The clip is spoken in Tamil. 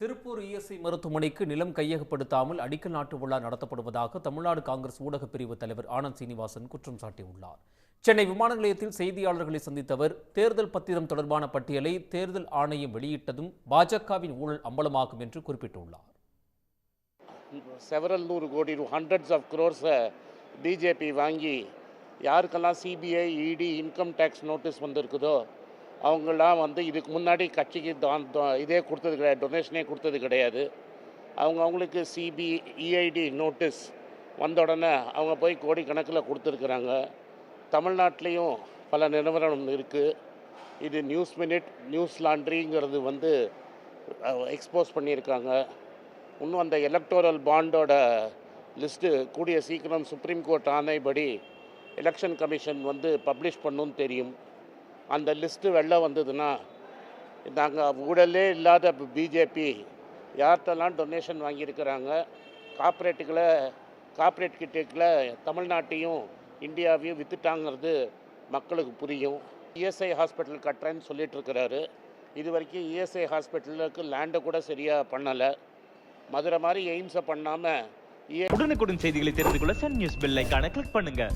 திருப்பூர் இஎஸ்ஐ மருத்துவமனைக்கு நிலம் கையகப்படுத்தாமல் அடிக்கல் நாட்டு விழா நடத்தப்படுவதாக தமிழ்நாடு காங்கிரஸ் ஊடகப் பிரிவு தலைவர் ஆனந்த் சீனிவாசன் குற்றம் சாட்டியுள்ளார். சென்னை விமான நிலையத்தில் செய்தியாளர்களை சந்தித்தவர் தேர்தல் பத்திரம் தொடர்பான பட்டியலை தேர்தல் ஆணையம் வெளியிட்டதும் பாஜகவின் ஊழல் அம்பலமாகும் என்று குறிப்பிட்டுள்ளார். செவரல் நூறு கோடி ஹண்ட்ரட்ஸ் ஆஃப் க்ரோர்ஸை பிஜேபி வாங்கி யாருக்கெல்லாம் சிபிஐ இடி இன்கம் டேக்ஸ் நோட்டீஸ் வந்திருக்குதோ அவங்களாம் வந்து இதுக்கு முன்னாடி கட்சிக்கு தான் இதே கொடுத்தது கிடையாது டொனேஷனே கொடுத்தது கிடையாது. அவங்க அவங்களுக்கு சிபி இஐடி நோட்டீஸ் வந்த உடனே அவங்க போய் கோடிக்கணக்கில் கொடுத்துருக்குறாங்க. தமிழ்நாட்டிலையும் பல நிறுவனம் இருக்குது இது நியூஸ் மினிட் நியூஸ் லாண்ட்ரிங்கிறது வந்து எக்ஸ்போஸ் பண்ணியிருக்காங்க. இன்னும் அந்த எலக்டோரல் பாண்டோட லிஸ்ட்டு கூடிய சீக்கிரம் சுப்ரீம் கோர்ட் ஆணைப்படி எலெக்ஷன் கமிஷன் வந்து பப்ளிஷ் பண்ணுன்னு தெரியும். அந்த லிஸ்ட்டு வெளில வந்ததுன்னா நாங்கள் ஊழலே இல்லாத பிஜேபி யார்கிட்டலாம் டொனேஷன் வாங்கியிருக்கிறாங்க கார்ப்பரேட்டுகளை கார்ப்பரேட் கிட்டேக்கில் தமிழ்நாட்டையும் இந்தியாவையும் விற்றுட்டாங்கிறது மக்களுக்கு புரியும். இஎஸ்ஐ ஹாஸ்பிட்டல் கட்டுறேன்னு சொல்லிட்டு இருக்கிறாரு இது வரைக்கும் இஎஸ்ஐ ஹாஸ்பிட்டலுக்கு லேண்டை கூட சரியாக பண்ணலை. மதுரை மாதிரி எய்ம்ஸை பண்ணாமல் உடனுக்குடன் செய்திகளை தெரிந்து கொள்ள சன் நியூஸ் பெல் ஐகானை கிளிக் பண்ணுங்கள்